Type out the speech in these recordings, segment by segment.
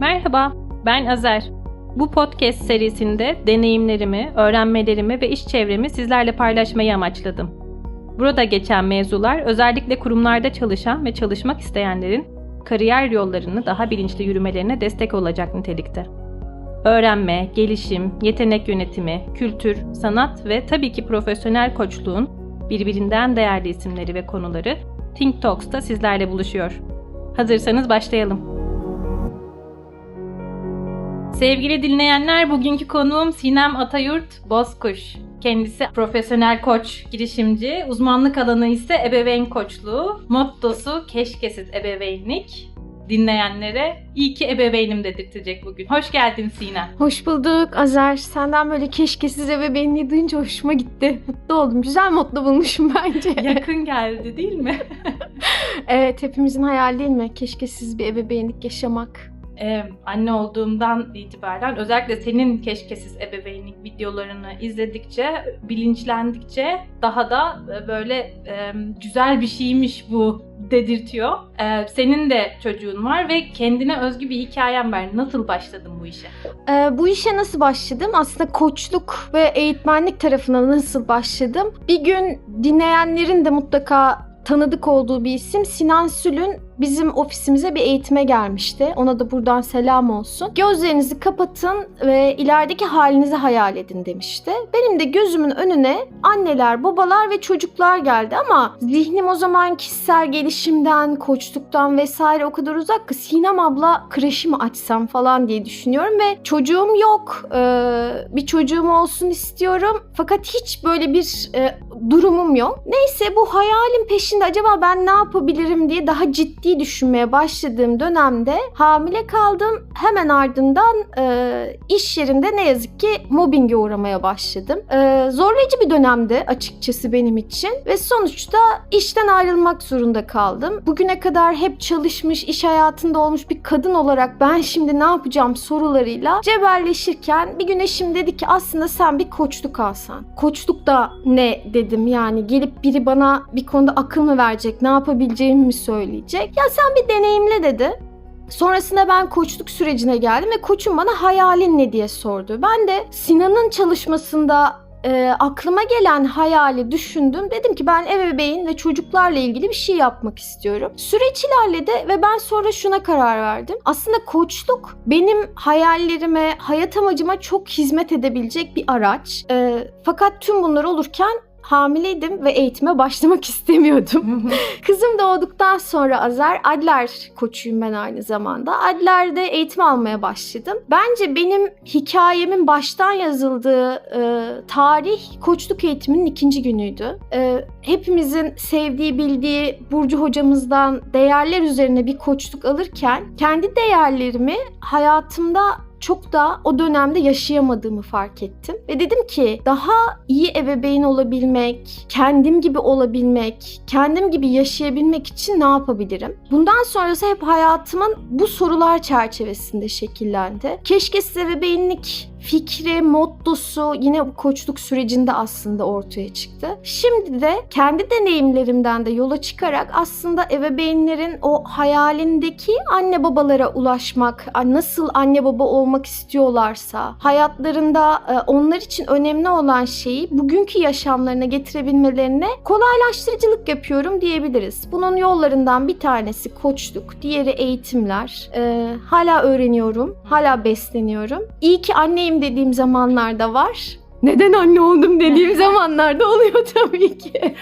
Merhaba, ben Azer. Bu podcast serisinde deneyimlerimi, öğrenmelerimi ve iş çevremi sizlerle paylaşmayı amaçladım. Burada geçen mevzular özellikle kurumlarda çalışan ve çalışmak isteyenlerin kariyer yollarını daha bilinçli yürümelerine destek olacak nitelikte. Öğrenme, gelişim, yetenek yönetimi, kültür, sanat ve tabii ki profesyonel koçluğun birbirinden değerli isimleri ve konuları Think Talks'ta sizlerle buluşuyor. Hazırsanız başlayalım. Sevgili dinleyenler, bugünkü konuğum Sinem Atayurt Bozkuş. Kendisi profesyonel koç, girişimci, uzmanlık alanı ise ebeveyn koçluğu, mottosu keşkesiz ebeveynlik. Dinleyenlere iyi ki ebeveynim dedirtecek bugün. Hoş geldin Sinem. Hoş bulduk Azer. Senden böyle keşkesiz ebeveynliği duyunca hoşuma gitti. Mutlu oldum. Güzel mutlu bulmuşum bence. Yakın geldi değil mi? evet hepimizin hayali değil mi? Keşkesiz bir ebeveynlik yaşamak. Ee, anne olduğumdan itibaren özellikle senin keşkesiz ebeveynlik videolarını izledikçe, bilinçlendikçe daha da e, böyle e, güzel bir şeymiş bu dedirtiyor. Ee, senin de çocuğun var ve kendine özgü bir hikayen var. Nasıl başladın bu işe? Ee, bu işe nasıl başladım? Aslında koçluk ve eğitmenlik tarafına nasıl başladım? Bir gün dinleyenlerin de mutlaka tanıdık olduğu bir isim Sinan Sül'ün bizim ofisimize bir eğitime gelmişti. Ona da buradan selam olsun. Gözlerinizi kapatın ve ilerideki halinizi hayal edin demişti. Benim de gözümün önüne anneler, babalar ve çocuklar geldi ama zihnim o zaman kişisel gelişimden, koçluktan vesaire o kadar uzak ki Sinem abla kreşi mi açsam falan diye düşünüyorum ve çocuğum yok. Ee, bir çocuğum olsun istiyorum. Fakat hiç böyle bir e, durumum yok. Neyse bu hayalin peşinde acaba ben ne yapabilirim diye daha ciddi ciddi düşünmeye başladığım dönemde hamile kaldım. Hemen ardından e, iş yerinde ne yazık ki mobbinge uğramaya başladım. E, zorlayıcı bir dönemdi açıkçası benim için ve sonuçta işten ayrılmak zorunda kaldım. Bugüne kadar hep çalışmış, iş hayatında olmuş bir kadın olarak ben şimdi ne yapacağım sorularıyla cebelleşirken bir gün eşim dedi ki aslında sen bir koçluk alsan. Koçluk da ne dedim yani gelip biri bana bir konuda akıl mı verecek, ne yapabileceğimi mi söyleyecek? Ya sen bir deneyimle dedi. Sonrasında ben koçluk sürecine geldim ve koçum bana hayalin ne diye sordu. Ben de Sinan'ın çalışmasında e, aklıma gelen hayali düşündüm. Dedim ki ben ebeveyn ve çocuklarla ilgili bir şey yapmak istiyorum. Süreç ilerledi ve ben sonra şuna karar verdim. Aslında koçluk benim hayallerime, hayat amacıma çok hizmet edebilecek bir araç. E, fakat tüm bunlar olurken hamileydim ve eğitime başlamak istemiyordum. Kızım doğduktan sonra Azer, Adler koçuyum ben aynı zamanda. Adler'de eğitim almaya başladım. Bence benim hikayemin baştan yazıldığı e, tarih koçluk eğitiminin ikinci günüydü. E, hepimizin sevdiği, bildiği Burcu hocamızdan değerler üzerine bir koçluk alırken kendi değerlerimi hayatımda çok da o dönemde yaşayamadığımı fark ettim. Ve dedim ki daha iyi ebeveyn olabilmek, kendim gibi olabilmek, kendim gibi yaşayabilmek için ne yapabilirim? Bundan sonrası hep hayatımın bu sorular çerçevesinde şekillendi. Keşke size ebeveynlik fikri, mottosu yine bu koçluk sürecinde aslında ortaya çıktı. Şimdi de kendi deneyimlerimden de yola çıkarak aslında ebeveynlerin o hayalindeki anne babalara ulaşmak, nasıl anne baba olmak istiyorlarsa, hayatlarında e, onlar için önemli olan şeyi bugünkü yaşamlarına getirebilmelerine kolaylaştırıcılık yapıyorum diyebiliriz. Bunun yollarından bir tanesi koçluk, diğeri eğitimler. Ee, hala öğreniyorum, hala besleniyorum. İyi ki anneyim dediğim zamanlarda var. Neden anne oldum dediğim zamanlarda oluyor tabii ki.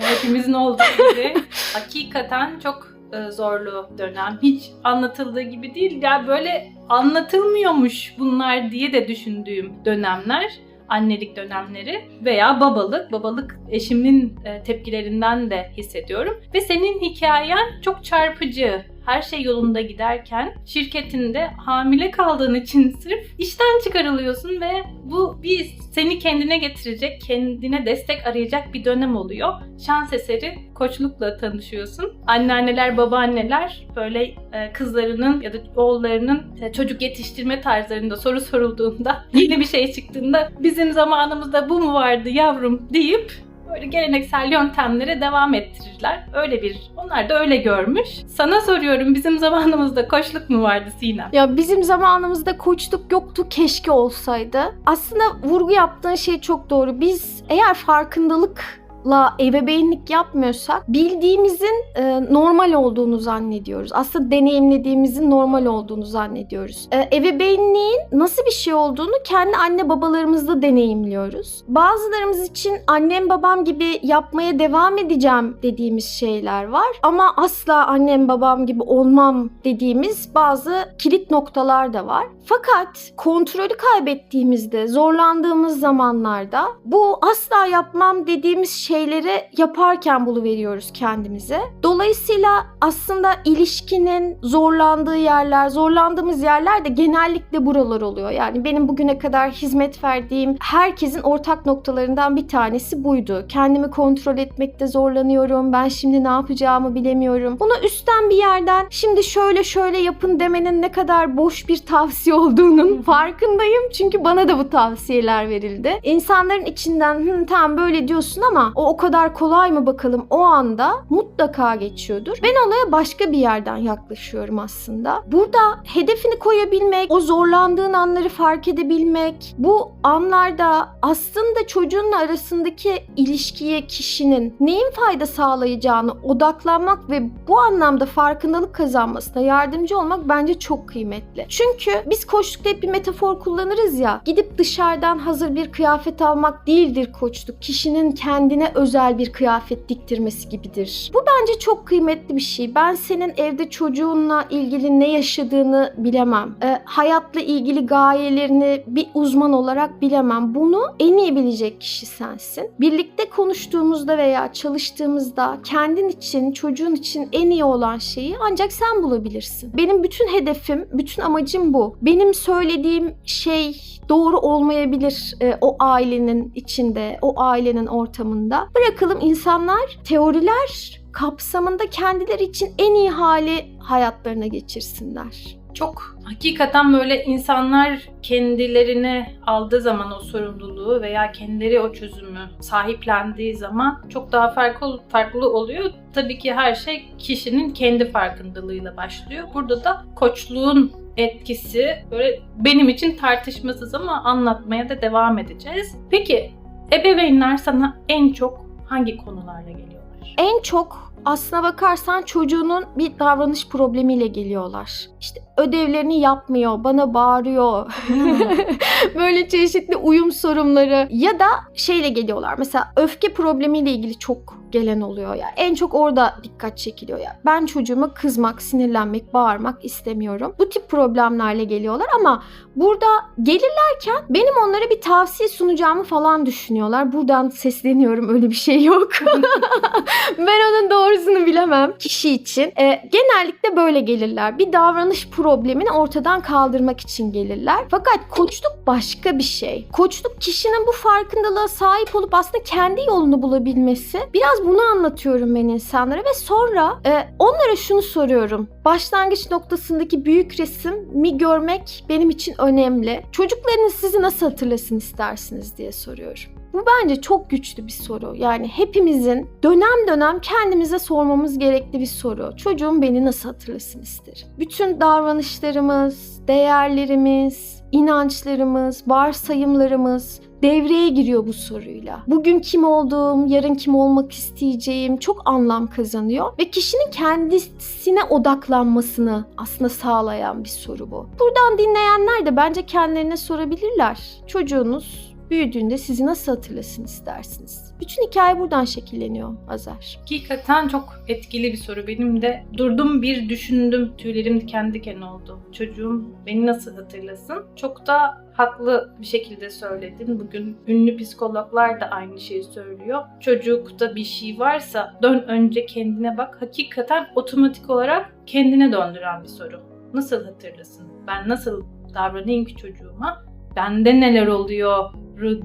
Hepimizin olduğu gibi hakikaten çok e, zorlu dönem. Hiç anlatıldığı gibi değil. Ya böyle anlatılmıyormuş bunlar diye de düşündüğüm dönemler annelik dönemleri veya babalık. Babalık eşimin e, tepkilerinden de hissediyorum. Ve senin hikayen çok çarpıcı her şey yolunda giderken şirketinde hamile kaldığın için sırf işten çıkarılıyorsun ve bu bir seni kendine getirecek, kendine destek arayacak bir dönem oluyor. Şans eseri koçlukla tanışıyorsun. Anneanneler, babaanneler böyle e, kızlarının ya da oğullarının e, çocuk yetiştirme tarzlarında soru sorulduğunda, yeni bir şey çıktığında bizim zamanımızda bu mu vardı yavrum deyip böyle geleneksel yöntemlere devam ettirirler. Öyle bir, onlar da öyle görmüş. Sana soruyorum bizim zamanımızda koçluk mu vardı Sinem? Ya bizim zamanımızda koçluk yoktu keşke olsaydı. Aslında vurgu yaptığın şey çok doğru. Biz eğer farkındalık la ebeveynlik yapmıyorsak bildiğimizin e, normal olduğunu zannediyoruz. Aslında deneyimlediğimizin normal olduğunu zannediyoruz. E, ebeveynliğin nasıl bir şey olduğunu kendi anne babalarımızda deneyimliyoruz. Bazılarımız için annem babam gibi yapmaya devam edeceğim dediğimiz şeyler var. Ama asla annem babam gibi olmam dediğimiz bazı kilit noktalar da var. Fakat kontrolü kaybettiğimizde, zorlandığımız zamanlarda bu asla yapmam dediğimiz şeyleri yaparken buluveriyoruz kendimize. Dolayısıyla aslında ilişkinin zorlandığı yerler, zorlandığımız yerler de genellikle buralar oluyor. Yani benim bugüne kadar hizmet verdiğim herkesin ortak noktalarından bir tanesi buydu. Kendimi kontrol etmekte zorlanıyorum. Ben şimdi ne yapacağımı bilemiyorum. Bunu üstten bir yerden şimdi şöyle şöyle yapın demenin ne kadar boş bir tavsiye olduğunun farkındayım. Çünkü bana da bu tavsiyeler verildi. İnsanların içinden Hı, tamam böyle diyorsun ama o o kadar kolay mı bakalım o anda mutlaka geçiyordur. Ben olaya başka bir yerden yaklaşıyorum aslında. Burada hedefini koyabilmek, o zorlandığın anları fark edebilmek, bu anlarda aslında çocuğunla arasındaki ilişkiye kişinin neyin fayda sağlayacağını odaklanmak ve bu anlamda farkındalık kazanmasına yardımcı olmak bence çok kıymetli. Çünkü biz koçlukta hep bir metafor kullanırız ya. Gidip dışarıdan hazır bir kıyafet almak değildir koçluk. Kişinin kendine özel bir kıyafet diktirmesi gibidir. Bu bence çok kıymetli bir şey. Ben senin evde çocuğunla ilgili ne yaşadığını bilemem. E, hayatla ilgili gayelerini bir uzman olarak bilemem. Bunu en iyi bilecek kişi sensin. Birlikte konuştuğumuzda veya çalıştığımızda kendin için, çocuğun için en iyi olan şeyi ancak sen bulabilirsin. Benim bütün hedefim, bütün amacım bu. Benim söylediğim şey doğru olmayabilir e, o ailenin içinde, o ailenin ortamında. Bırakalım insanlar teoriler kapsamında kendileri için en iyi hali hayatlarına geçirsinler. Çok hakikaten böyle insanlar kendilerine aldığı zaman o sorumluluğu veya kendileri o çözümü sahiplendiği zaman çok daha farklı farklı oluyor. Tabii ki her şey kişinin kendi farkındalığıyla başlıyor. Burada da koçluğun etkisi böyle benim için tartışmasız ama anlatmaya da devam edeceğiz. Peki ebeveynler sana en çok hangi konularla geliyorlar? En çok aslına bakarsan çocuğunun bir davranış problemiyle geliyorlar. İşte ödevlerini yapmıyor, bana bağırıyor. Böyle çeşitli uyum sorunları ya da şeyle geliyorlar. Mesela öfke problemiyle ilgili çok gelen oluyor ya. En çok orada dikkat çekiliyor ya. Ben çocuğuma kızmak, sinirlenmek, bağırmak istemiyorum. Bu tip problemlerle geliyorlar ama burada gelirlerken benim onlara bir tavsiye sunacağımı falan düşünüyorlar. Buradan sesleniyorum öyle bir şey yok. ben onun doğrusunu bilemem kişi için. E, genellikle böyle gelirler. Bir davranış problemini ortadan kaldırmak için gelirler. Fakat koçluk başka bir şey. Koçluk kişinin bu farkındalığa sahip olup aslında kendi yolunu bulabilmesi. Biraz bunu anlatıyorum ben insanlara ve sonra e, onlara şunu soruyorum. Başlangıç noktasındaki büyük resmi görmek benim için önemli. Çocuklarınız sizi nasıl hatırlasın istersiniz diye soruyorum. Bu bence çok güçlü bir soru. Yani hepimizin dönem dönem kendimize sormamız gerekli bir soru. Çocuğum beni nasıl hatırlasın isterim? Bütün davranışlarımız, değerlerimiz, inançlarımız, varsayımlarımız devreye giriyor bu soruyla. Bugün kim olduğum, yarın kim olmak isteyeceğim çok anlam kazanıyor ve kişinin kendisine odaklanmasını aslında sağlayan bir soru bu. Buradan dinleyenler de bence kendilerine sorabilirler. Çocuğunuz büyüdüğünde sizi nasıl hatırlasın istersiniz? Bütün hikaye buradan şekilleniyor Azer. Hakikaten çok etkili bir soru. Benim de durdum bir düşündüm. Tüylerim diken diken oldu. Çocuğum beni nasıl hatırlasın? Çok da haklı bir şekilde söyledin. Bugün ünlü psikologlar da aynı şeyi söylüyor. Çocukta bir şey varsa dön önce kendine bak. Hakikaten otomatik olarak kendine döndüren bir soru. Nasıl hatırlasın? Ben nasıl davranayım ki çocuğuma? Bende neler oluyor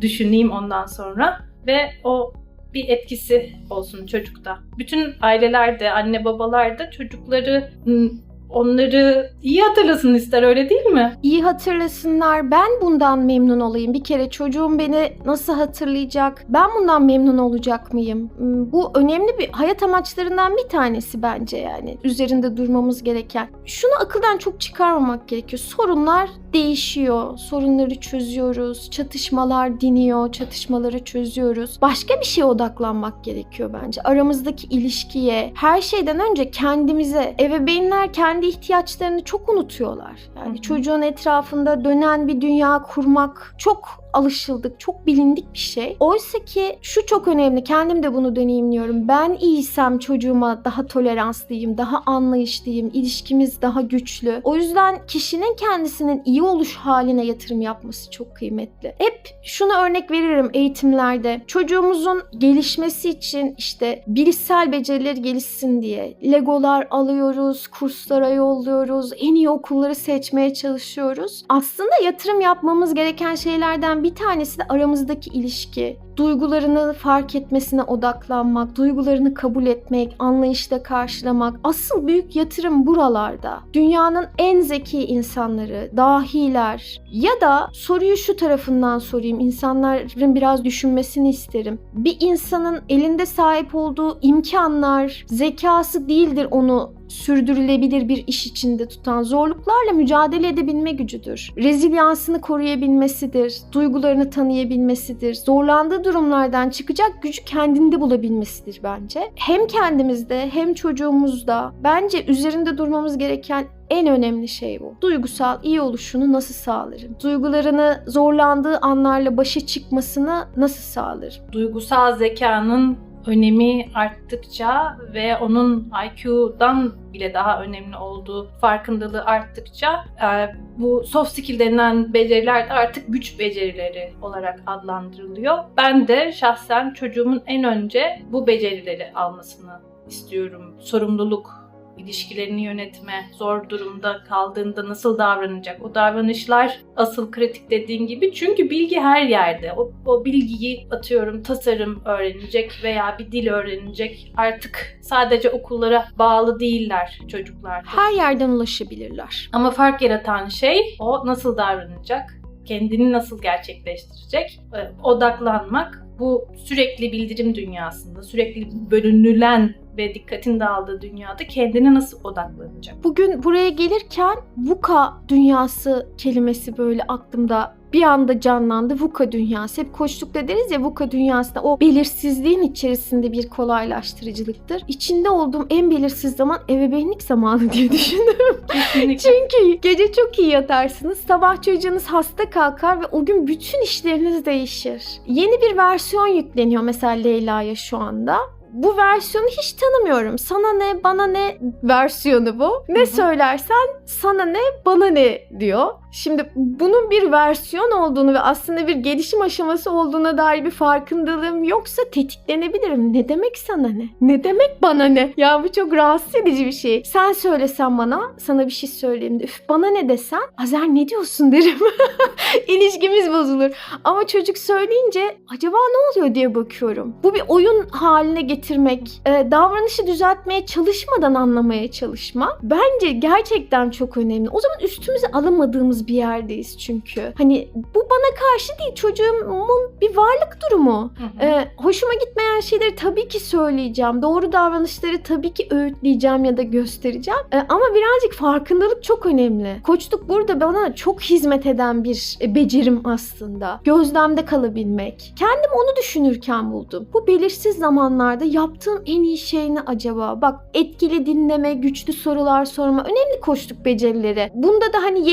düşüneyim ondan sonra ve o bir etkisi olsun çocukta. Bütün ailelerde, anne babalar da çocukları onları iyi hatırlasın ister öyle değil mi? İyi hatırlasınlar. Ben bundan memnun olayım. Bir kere çocuğum beni nasıl hatırlayacak? Ben bundan memnun olacak mıyım? Hmm, Bu önemli bir hayat amaçlarından bir tanesi bence yani. Üzerinde durmamız gereken. Şunu akıldan çok çıkarmamak gerekiyor. Sorunlar değişiyor. Sorunları çözüyoruz. Çatışmalar diniyor. Çatışmaları çözüyoruz. Başka bir şeye odaklanmak gerekiyor bence. Aramızdaki ilişkiye, her şeyden önce kendimize. Ebeveynler kendi ihtiyaçlarını çok unutuyorlar. Yani çocuğun etrafında dönen bir dünya kurmak çok alışıldık, çok bilindik bir şey. Oysa ki şu çok önemli, kendim de bunu deneyimliyorum. Ben iyiysem çocuğuma daha toleranslıyım, daha anlayışlıyım, ilişkimiz daha güçlü. O yüzden kişinin kendisinin iyi oluş haline yatırım yapması çok kıymetli. Hep şunu örnek veririm eğitimlerde. Çocuğumuzun gelişmesi için işte bilişsel becerileri gelişsin diye legolar alıyoruz, kurslara yolluyoruz, en iyi okulları seçmeye çalışıyoruz. Aslında yatırım yapmamız gereken şeylerden bir tanesi de aramızdaki ilişki. Duygularını fark etmesine odaklanmak, duygularını kabul etmek, anlayışla karşılamak. Asıl büyük yatırım buralarda. Dünyanın en zeki insanları, dahiler ya da soruyu şu tarafından sorayım. İnsanların biraz düşünmesini isterim. Bir insanın elinde sahip olduğu imkanlar, zekası değildir onu sürdürülebilir bir iş içinde tutan zorluklarla mücadele edebilme gücüdür. Rezilyansını koruyabilmesidir, duygularını tanıyabilmesidir, zorlandığı durumlardan çıkacak gücü kendinde bulabilmesidir bence. Hem kendimizde hem çocuğumuzda bence üzerinde durmamız gereken en önemli şey bu. Duygusal iyi oluşunu nasıl sağlarım? Duygularını zorlandığı anlarla başa çıkmasını nasıl sağlarım? Duygusal zekanın önemi arttıkça ve onun IQ'dan bile daha önemli olduğu farkındalığı arttıkça e, bu soft skill denilen beceriler de artık güç becerileri olarak adlandırılıyor. Ben de şahsen çocuğumun en önce bu becerileri almasını istiyorum. Sorumluluk, ilişkilerini yönetme, zor durumda kaldığında nasıl davranacak? O davranışlar asıl kritik dediğin gibi. Çünkü bilgi her yerde. O, o bilgiyi atıyorum tasarım öğrenecek veya bir dil öğrenecek. Artık sadece okullara bağlı değiller çocuklar. Her yerden ulaşabilirler. Ama fark yaratan şey o nasıl davranacak? Kendini nasıl gerçekleştirecek? Ee, Odaklanmak. Bu sürekli bildirim dünyasında, sürekli bölünülen ve dikkatin dağıldığı dünyada kendine nasıl odaklanacak? Bugün buraya gelirken VUCA dünyası kelimesi böyle aklımda bir anda canlandı. VUCA dünyası. Hep koçlukta deriz ya VUCA dünyasında o belirsizliğin içerisinde bir kolaylaştırıcılıktır. İçinde olduğum en belirsiz zaman ebeveynlik zamanı diye düşündüm. Kesinlikle. Çünkü gece çok iyi yatarsınız. Sabah çocuğunuz hasta kalkar ve o gün bütün işleriniz değişir. Yeni bir versiyon yükleniyor mesela Leyla'ya şu anda. Bu versiyonu hiç tanımıyorum. Sana ne, bana ne versiyonu bu. Ne söylersen sana ne, bana ne diyor. Şimdi bunun bir versiyon olduğunu ve aslında bir gelişim aşaması olduğuna dair bir farkındalığım yoksa tetiklenebilirim. Ne demek sana ne? Ne demek bana ne? Ya bu çok rahatsız edici bir şey. Sen söylesen bana, sana bir şey söyleyeyim de üf bana ne desen, Azer ne diyorsun derim. İlişkimiz bozulur. Ama çocuk söyleyince acaba ne oluyor diye bakıyorum. Bu bir oyun haline getirmek, e, davranışı düzeltmeye çalışmadan anlamaya çalışma bence gerçekten çok önemli. O zaman üstümüze alamadığımız bir yerdeyiz çünkü. Hani bu bana karşı değil çocuğumun bir varlık durumu. Hı hı. Ee, hoşuma gitmeyen şeyleri tabii ki söyleyeceğim. Doğru davranışları tabii ki öğütleyeceğim ya da göstereceğim. Ee, ama birazcık farkındalık çok önemli. Koçluk burada bana çok hizmet eden bir e, becerim aslında. Gözlemde kalabilmek. Kendim onu düşünürken buldum. Bu belirsiz zamanlarda yaptığım en iyi şey ne acaba? Bak etkili dinleme, güçlü sorular sorma önemli koçluk becerileri. Bunda da hani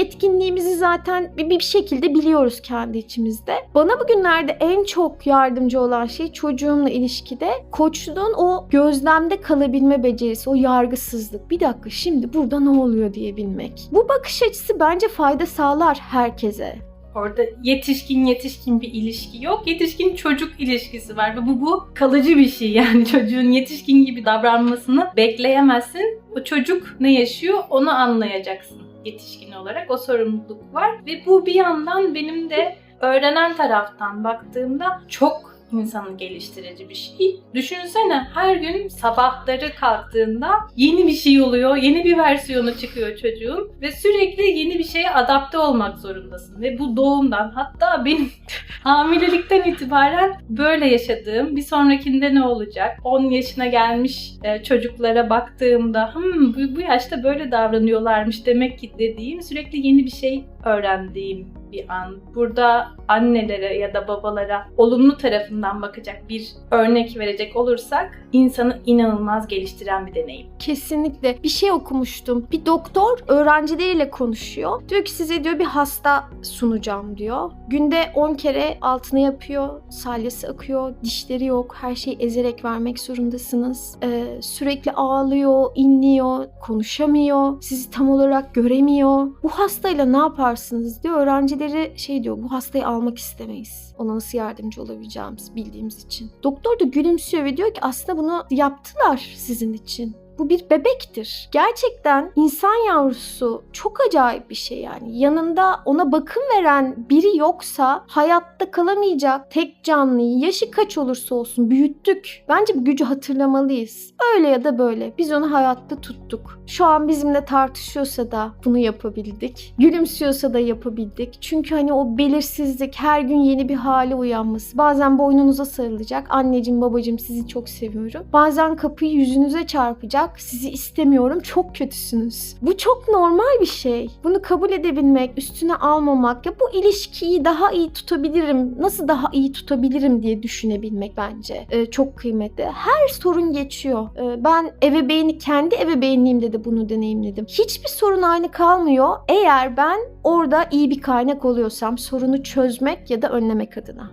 yetkinliğimizi zaten bir, bir şekilde biliyoruz kendi içimizde. Bana bugünlerde en çok yardımcı olan şey çocuğumla ilişkide koçluğun o gözlemde kalabilme becerisi, o yargısızlık. Bir dakika şimdi burada ne oluyor diyebilmek. Bu bakış açısı bence fayda sağlar herkese. Orada yetişkin yetişkin bir ilişki yok. Yetişkin çocuk ilişkisi var ve bu bu kalıcı bir şey. Yani çocuğun yetişkin gibi davranmasını bekleyemezsin. O çocuk ne yaşıyor onu anlayacaksın yetişkin olarak. O sorumluluk var ve bu bir yandan benim de öğrenen taraftan baktığımda çok insanı geliştirici bir şey. Düşünsene her gün sabahları kalktığında yeni bir şey oluyor, yeni bir versiyonu çıkıyor çocuğun ve sürekli yeni bir şeye adapte olmak zorundasın. Ve bu doğumdan hatta benim hamilelikten itibaren böyle yaşadığım bir sonrakinde ne olacak? 10 yaşına gelmiş e, çocuklara baktığımda hmm, bu, bu yaşta böyle davranıyorlarmış demek ki dediğim sürekli yeni bir şey öğrendiğim bir an. Burada annelere ya da babalara olumlu tarafından bakacak bir örnek verecek olursak insanı inanılmaz geliştiren bir deneyim. Kesinlikle. Bir şey okumuştum. Bir doktor öğrencileriyle konuşuyor. Diyor ki size diyor bir hasta sunacağım diyor. Günde 10 kere altını yapıyor. Salyası akıyor. Dişleri yok. Her şeyi ezerek vermek zorundasınız. Ee, sürekli ağlıyor, inliyor, konuşamıyor. Sizi tam olarak göremiyor. Bu hastayla ne yaparsınız diyor. Öğrencileri şey diyor. Bu hastayı almak istemeyiz. Ona nasıl yardımcı olabileceğimizi bildiğimiz için. Doktor da gülümsüyor ve diyor ki aslında bunu yaptılar sizin için. Bu bir bebektir. Gerçekten insan yavrusu çok acayip bir şey yani. Yanında ona bakım veren biri yoksa hayatta kalamayacak tek canlıyı yaşı kaç olursa olsun büyüttük. Bence bu gücü hatırlamalıyız. Öyle ya da böyle biz onu hayatta tuttuk. Şu an bizimle tartışıyorsa da bunu yapabildik. Gülümsüyorsa da yapabildik. Çünkü hani o belirsizlik her gün yeni bir hale uyanması. Bazen boynunuza sarılacak. Anneciğim babacığım sizi çok seviyorum. Bazen kapıyı yüzünüze çarpacak. Sizi istemiyorum. Çok kötüsünüz. Bu çok normal bir şey. Bunu kabul edebilmek, üstüne almamak ya bu ilişkiyi daha iyi tutabilirim. Nasıl daha iyi tutabilirim diye düşünebilmek bence e, çok kıymetli. Her sorun geçiyor. E, ben ebeveyni kendi ebeveynliğimde de bunu deneyimledim. Hiçbir sorun aynı kalmıyor. Eğer ben orada iyi bir kaynak oluyorsam sorunu çözmek ya da önlemek adına.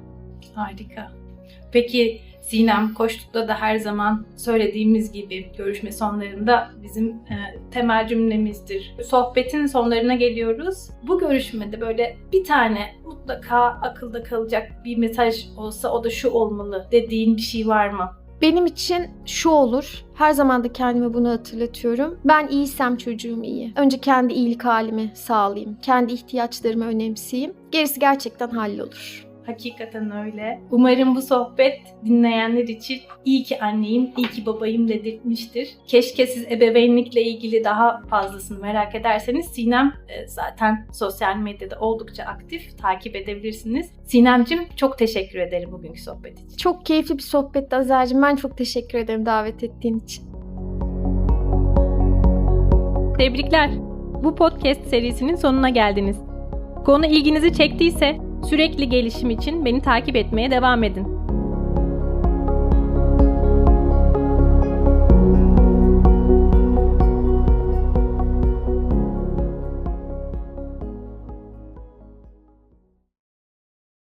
Harika. Peki Sinem Koçluk'ta da her zaman söylediğimiz gibi görüşme sonlarında bizim e, temel cümlemizdir. Sohbetin sonlarına geliyoruz. Bu görüşmede böyle bir tane mutlaka akılda kalacak bir mesaj olsa o da şu olmalı dediğin bir şey var mı? Benim için şu olur. Her zaman da kendime bunu hatırlatıyorum. Ben iyiysem çocuğum iyi. Önce kendi iyilik halimi sağlayayım. Kendi ihtiyaçlarımı önemseyeyim. Gerisi gerçekten hallolur. Hakikaten öyle. Umarım bu sohbet dinleyenler için iyi ki anneyim, iyi ki babayım dedirtmiştir. Keşke siz ebeveynlikle ilgili daha fazlasını merak ederseniz Sinem e, zaten sosyal medyada oldukça aktif. Takip edebilirsiniz. Sinemcim çok teşekkür ederim bugünkü sohbet için. Çok keyifli bir sohbetti Azer'cim. Ben çok teşekkür ederim davet ettiğin için. Tebrikler. Bu podcast serisinin sonuna geldiniz. Konu ilginizi çektiyse sürekli gelişim için beni takip etmeye devam edin.